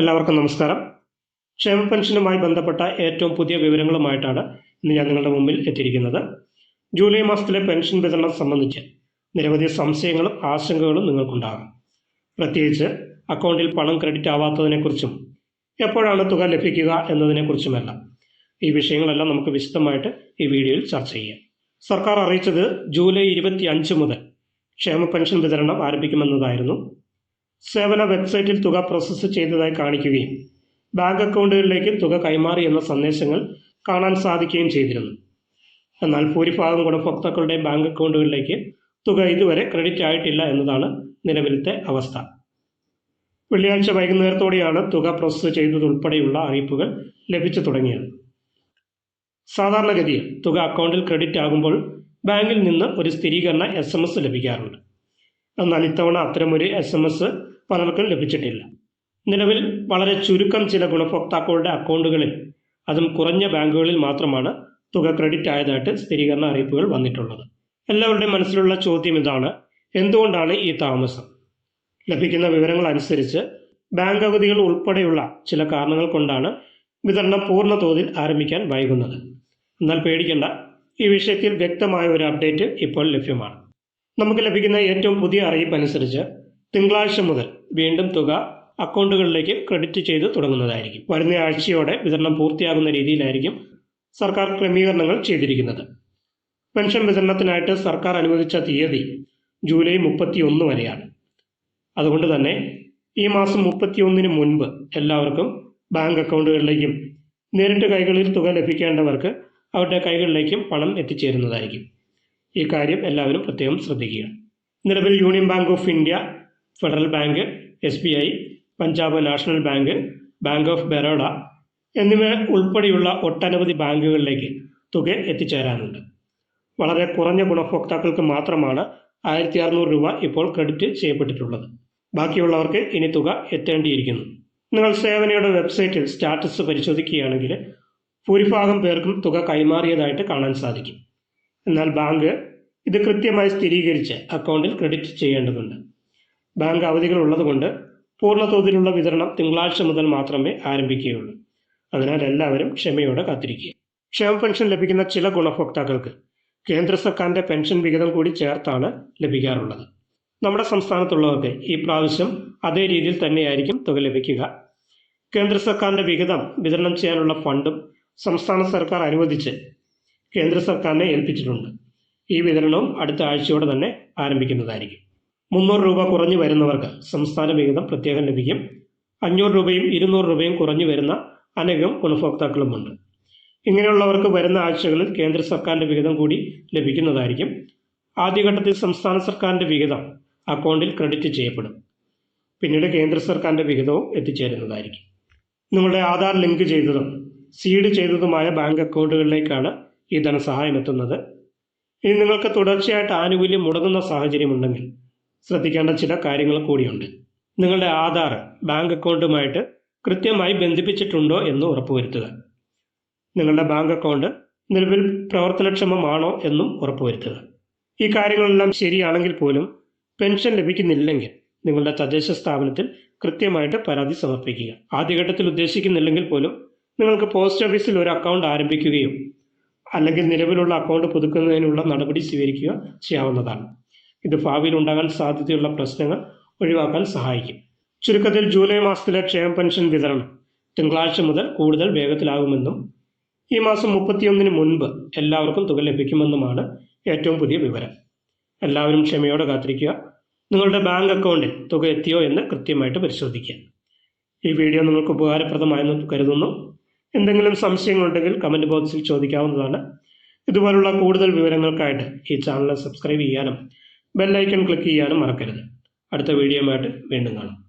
എല്ലാവർക്കും നമസ്കാരം. ക്ഷേമ പെൻഷനുമായി ബന്ധപ്പെട്ട ഏറ്റവും പുതിയ വിവരങ്ങളുമായിട്ടാണ് ഇന്ന് ഞാൻ നിങ്ങളുടെ മുമ്പിൽ എത്തിയിരിക്കുന്നത്. ജൂലൈ മാസത്തിലെ പെൻഷൻ വിതരണം സംബന്ധിച്ച് നിരവധി സംശയങ്ങളും ആശങ്കകളും നിങ്ങൾക്കുണ്ടാകും. പ്രത്യേകിച്ച് അക്കൗണ്ടിൽ പണം ക്രെഡിറ്റ് ആവാത്തതിനെക്കുറിച്ചും എപ്പോഴാണ് തുക ലഭിക്കുക എന്നതിനെക്കുറിച്ചുമെല്ലാം. ഈ വിഷയങ്ങളെല്ലാം നമുക്ക് വിശദമായിട്ട് ഈ വീഡിയോയിൽ ചർച്ച ചെയ്യാം. സർക്കാർ അറിയിച്ചത് ജൂലൈ ഇരുപത്തി അഞ്ച് മുതൽ ക്ഷേമ പെൻഷൻ വിതരണം ആരംഭിക്കുമെന്നതായിരുന്നു സേവന വെബ്സൈറ്റിൽ തുക പ്രോസസ്സ് ചെയ്തതായി കാണിക്കുകയും ബാങ്ക് അക്കൗണ്ടുകളിലേക്ക് തുക കൈമാറി എന്ന സന്ദേശങ്ങൾ കാണാൻ സാധിക്കുകയും ചെയ്തിരുന്നു. എന്നാൽ ഭൂരിഭാഗം ഗുണഭോക്താക്കളുടെ ബാങ്ക് അക്കൗണ്ടുകളിലേക്ക് തുക ഇതുവരെ ക്രെഡിറ്റ് ആയിട്ടില്ല എന്നതാണ് നിലവിലത്തെ അവസ്ഥ. വെള്ളിയാഴ്ച വൈകുന്നേരത്തോടെയാണ് തുക പ്രോസസ്സ് ചെയ്തതുൾപ്പെടെയുള്ള അറിയിപ്പുകൾ ലഭിച്ചു തുടങ്ങിയത്. സാധാരണഗതിയിൽ തുക അക്കൗണ്ടിൽ ക്രെഡിറ്റ് ആകുമ്പോൾ ബാങ്കിൽ നിന്ന് ഒരു സ്ഥിരീകരണ എസ് എം എസ് ലഭിക്കാറുണ്ട്. എന്നാൽ ഇത്തവണ അത്തരമൊരു എസ് എം എസ് പലർക്കും ലഭിച്ചിട്ടില്ല. നിലവിൽ വളരെ ചുരുക്കം ചില ഗുണഭോക്താക്കളുടെ അക്കൗണ്ടുകളിൽ അതും കുറഞ്ഞ ബാങ്കുകളിൽ മാത്രമാണ് തുക ക്രെഡിറ്റ് ആയതായിട്ട് സ്ഥിരീകരണ അറിയിപ്പുകൾ വന്നിട്ടുള്ളത്. എല്ലാവരുടെയും മനസ്സിലുള്ള ചോദ്യം ഇതാണ് എന്തുകൊണ്ടാണ് ഈ താമസം? ലഭിക്കുന്ന വിവരങ്ങൾ അനുസരിച്ച് ബാങ്ക് അവധികൾ ഉൾപ്പെടെയുള്ള ചില കാരണങ്ങൾ കൊണ്ടാണ് വിതരണം പൂർണ തോതിൽ ആരംഭിക്കാൻ വൈകുന്നത്. എന്നാൽ പേടിക്കേണ്ട ഈ വിഷയത്തിൽ വ്യക്തമായ ഒരു അപ്ഡേറ്റ് ഇപ്പോൾ ലഭ്യമാണ്. നമുക്ക് ലഭിക്കുന്ന ഏറ്റവും പുതിയ അറിയിപ്പ് അനുസരിച്ച് തിങ്കളാഴ്ച മുതൽ വീണ്ടും തുക അക്കൗണ്ടുകളിലേക്ക് ക്രെഡിറ്റ് ചെയ്ത് തുടങ്ങുന്നതായിരിക്കും. വരുന്ന ആഴ്ചയോടെ വിതരണം പൂർത്തിയാകുന്ന രീതിയിലായിരിക്കും സർക്കാർ ക്രമീകരണങ്ങൾ ചെയ്തിരിക്കുന്നത്. പെൻഷൻ വിതരണത്തിനായിട്ട് സർക്കാർ അനുവദിച്ച തീയതി ജൂലൈ മുപ്പത്തി ഒന്ന് വരെയാണ്. അതുകൊണ്ട് തന്നെ ഈ മാസം മുപ്പത്തിയൊന്നിന് മുൻപ് എല്ലാവർക്കും ബാങ്ക് അക്കൗണ്ടുകളിലേക്കും നേരിട്ട് കൈകളിൽ തുക ലഭിക്കേണ്ടവർക്ക് അവരുടെ കൈകളിലേക്കും പണം എത്തിച്ചേരുന്നതായിരിക്കും. ഈ കാര്യം എല്ലാവരും പ്രത്യേകം ശ്രദ്ധിക്കുക. നിലവിൽ Union Bank of India Federal Bank S B I Punjab National Bank Bank of Baroda എന്നിവ ഉൾപ്പെടെയുള്ള ഒട്ടനവധി ബാങ്കുകളിലേക്ക് തുക എത്തിച്ചേരാനുണ്ട്. വളരെ കുറഞ്ഞ ഗുണഭോക്താക്കൾക്ക് മാത്രമാണ് ആയിരത്തി അറുന്നൂറ് രൂപ ഇപ്പോൾ ക്രെഡിറ്റ് ചെയ്യപ്പെട്ടിട്ടുള്ളത്. ബാക്കിയുള്ളവർക്ക് ഇനി തുക എത്തേണ്ടിയിരിക്കുന്നു. നിങ്ങൾ സേവനയുടെ വെബ്സൈറ്റിൽ സ്റ്റാറ്റസ് പരിശോധിക്കുകയാണെങ്കിൽ ഭൂരിഭാഗം പേർക്കും തുക കൈമാറിയതായിട്ട് കാണാൻ സാധിക്കും. എന്നാൽ ബാങ്ക് ഇത് കൃത്യമായി സ്ഥിരീകരിച്ച് അക്കൗണ്ടിൽ ക്രെഡിറ്റ് ചെയ്യേണ്ടതുണ്ട്. ബാങ്ക് അവധികൾ ഉള്ളതുകൊണ്ട് പൂർണ തോതിലുള്ള വിതരണം തിങ്കളാഴ്ച മുതൽ മാത്രമേ ആരംഭിക്കുകയുള്ളൂ. അതിനാൽ എല്ലാവരും ക്ഷമയോടെ കാത്തിരിക്കുക. ക്ഷേമ പെൻഷൻ ലഭിക്കുന്ന ചില ഗുണഭോക്താക്കൾക്ക് കേന്ദ്ര സർക്കാരിന്റെ പെൻഷൻ വിഹിതം കൂടി ചേർത്താണ് ലഭിക്കാറുള്ളത്. നമ്മുടെ സംസ്ഥാനത്തുള്ളവർക്ക് ഈ പ്രാവശ്യം അതേ രീതിയിൽ തന്നെയായിരിക്കും തുക ലഭിക്കുക. കേന്ദ്ര സർക്കാരിന്റെ വിഹിതം വിതരണം ചെയ്യാനുള്ള ഫണ്ടും സംസ്ഥാന സർക്കാർ അനുവദിച്ച് കേന്ദ്ര സർക്കാരിനെ ഏൽപ്പിച്ചിട്ടുണ്ട്. ഈ വിതരണവും അടുത്ത ആഴ്ചയോടെ തന്നെ ആരംഭിക്കുന്നതായിരിക്കും. മുന്നൂറ് രൂപ കുറഞ്ഞു വരുന്നവർക്ക് സംസ്ഥാന വിഹിതം പ്രത്യേകം ലഭിക്കും. അഞ്ഞൂറ് രൂപയും ഇരുന്നൂറ് രൂപയും കുറഞ്ഞു വരുന്ന അനേകം ഗുണഭോക്താക്കളുമുണ്ട്. ഇങ്ങനെയുള്ളവർക്ക് വരുന്ന ആഴ്ചകളിൽ കേന്ദ്ര സർക്കാരിന്റെ വിഹിതം കൂടി ലഭിക്കുന്നതായിരിക്കും. ആദ്യഘട്ടത്തിൽ സംസ്ഥാന സർക്കാരിന്റെ വിഹിതം അക്കൗണ്ടിൽ ക്രെഡിറ്റ് ചെയ്യപ്പെടും. പിന്നീട് കേന്ദ്ര സർക്കാരിന്റെ വിഹിതവും എത്തിച്ചേരുന്നതായിരിക്കും. നിങ്ങളുടെ ആധാർ ലിങ്ക് ചെയ്തതും സീഡ് ചെയ്തതുമായ ബാങ്ക് അക്കൗണ്ടുകളിലേക്കാണ് ഈ ധനസഹായം എത്തുന്നത്. ഇനി നിങ്ങൾക്ക് തുടർച്ചയായിട്ട് ആനുകൂല്യം മുടങ്ങുന്ന സാഹചര്യമുണ്ടെങ്കിൽ ശ്രദ്ധിക്കേണ്ട ചില കാര്യങ്ങൾ കൂടിയുണ്ട്. നിങ്ങളുടെ ആധാർ ബാങ്ക് അക്കൗണ്ടുമായിട്ട് കൃത്യമായി ബന്ധിപ്പിച്ചിട്ടുണ്ടോ എന്ന് ഉറപ്പുവരുത്തുക. നിങ്ങളുടെ ബാങ്ക് അക്കൗണ്ട് നിലവിൽ പ്രവർത്തനക്ഷമമാണോ എന്നും ഉറപ്പുവരുത്തുക. ഈ കാര്യങ്ങളെല്ലാം ശരിയാണെങ്കിൽ പോലും പെൻഷൻ ലഭിക്കുന്നില്ലെങ്കിൽ നിങ്ങളുടെ തദ്ദേശ സ്ഥാപനത്തിൽ കൃത്യമായിട്ട് പരാതി സമർപ്പിക്കുക. ആദ്യഘട്ടത്തിൽ ഉദ്ദേശിക്കുന്നില്ലെങ്കിൽ പോലും നിങ്ങൾക്ക് പോസ്റ്റ് ഓഫീസിൽ ഒരു അക്കൗണ്ട് ആരംഭിക്കുകയും അല്ലെങ്കിൽ നിലവിലുള്ള അക്കൗണ്ട് പുതുക്കുന്നതിനുള്ള നടപടി സ്വീകരിക്കുക ചെയ്യാവുന്നതാണ്. ഇത് ഭാവിയിൽ ഉണ്ടാകാൻ സാധ്യതയുള്ള പ്രശ്നങ്ങൾ ഒഴിവാക്കാൻ സഹായിക്കും. ചുരുക്കത്തിൽ ജൂലൈ മാസത്തിലെ ക്ഷേമ പെൻഷൻ വിതരണം തിങ്കളാഴ്ച മുതൽ കൂടുതൽ വേഗത്തിലാകുമെന്നും ഈ മാസം മുപ്പത്തിയൊന്നിന് മുൻപ് എല്ലാവർക്കും തുക ലഭിക്കുമെന്നുമാണ് ഏറ്റവും പുതിയ വിവരം. എല്ലാവരും ക്ഷമയോടെ കാത്തിരിക്കുക. നിങ്ങളുടെ ബാങ്ക് അക്കൗണ്ടിൽ തുക എത്തിയോ എന്ന് കൃത്യമായിട്ട് പരിശോധിക്കുക. ഈ വീഡിയോ നിങ്ങൾക്ക് ഉപകാരപ്രദമായെന്ന് കരുതുന്നു. എന്തെങ്കിലും സംശയങ്ങളുണ്ടെങ്കിൽ കമന്റ് ബോക്സിൽ ചോദിക്കാവുന്നതാണ്. ഇതുപോലുള്ള കൂടുതൽ വിവരങ്ങൾക്കായിട്ട് ഈ ചാനൽ സബ്സ്ക്രൈബ് ചെയ്യാനും ബെല്ലൈക്കൺ ക്ലിക്ക് ചെയ്യാനും മറക്കരുത്. അടുത്ത വീഡിയോയുമായിട്ട് വീണ്ടും കാണാം.